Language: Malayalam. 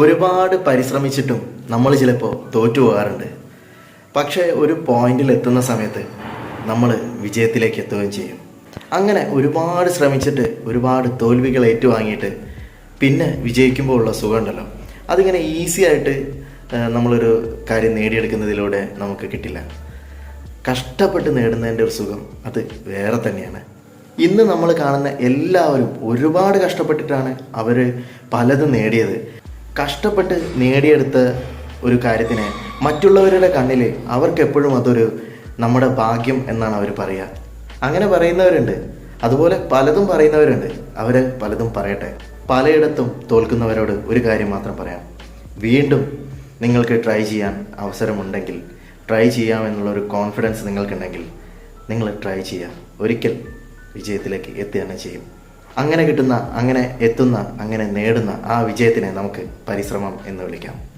ഒരുപാട് പരിശ്രമിച്ചിട്ടും നമ്മൾ ചിലപ്പോൾ തോറ്റു പോകാറുണ്ട്. പക്ഷേ ഒരു പോയിന്റിൽ എത്തുന്ന സമയത്ത് നമ്മൾ വിജയത്തിലേക്ക് എത്തുകയും ചെയ്യും. അങ്ങനെ ഒരുപാട് ശ്രമിച്ചിട്ട് ഒരുപാട് തോൽവികൾ ഏറ്റുവാങ്ങിയിട്ട് പിന്നെ വിജയിക്കുമ്പോൾ ഉള്ള സുഖമുണ്ടല്ലോ. അതിങ്ങനെ ഈസി ആയിട്ട് നമ്മളൊരു കാര്യം നേടിയെടുക്കുന്നതിലൂടെ നമുക്ക് കിട്ടില്ല. കഷ്ടപ്പെട്ട് നേടുന്നതിന്റെ ഒരു സുഖം അത് വേറെ തന്നെയാണ്. ഇന്ന് നമ്മൾ കാണുന്ന എല്ലാവരും ഒരുപാട് കഷ്ടപ്പെട്ടിട്ടാണ് അവർ പലതും നേടിയത്. കഷ്ടപ്പെട്ട് നേടിയെടുത്ത ഒരു കാര്യത്തിനെ മറ്റുള്ളവരുടെ കണ്ണിൽ അവർക്ക് എപ്പോഴും അതൊരു നമ്മുടെ ഭാഗ്യം എന്നാണ് അവർ പറയുക അങ്ങനെ പറയുന്നവരുണ്ട്. അതുപോലെ പലതും പറയുന്നവരുണ്ട്. അവർ പലതും പറയട്ടെ. പലയിടത്തും തോൽക്കുന്നവരോട് ഒരു കാര്യം മാത്രം പറയാം. വീണ്ടും നിങ്ങൾക്ക് ട്രൈ ചെയ്യാൻ അവസരമുണ്ടെങ്കിൽ ട്രൈ ചെയ്യാമെന്നുള്ള ഒരു കോൺഫിഡൻസ് നിങ്ങൾക്കുണ്ടെങ്കിൽ നിങ്ങൾ ട്രൈ ചെയ്യുക ഒരിക്കൽ വിജയത്തിലേക്ക് എത്തുക തന്നെ ചെയ്യും. അങ്ങനെ കിട്ടുന്ന അങ്ങനെ എത്തുന്ന അങ്ങനെ നേടുന്ന ആ വിജയത്തിനെ നമുക്ക് പരിശ്രമം എന്ന് വിളിക്കാം.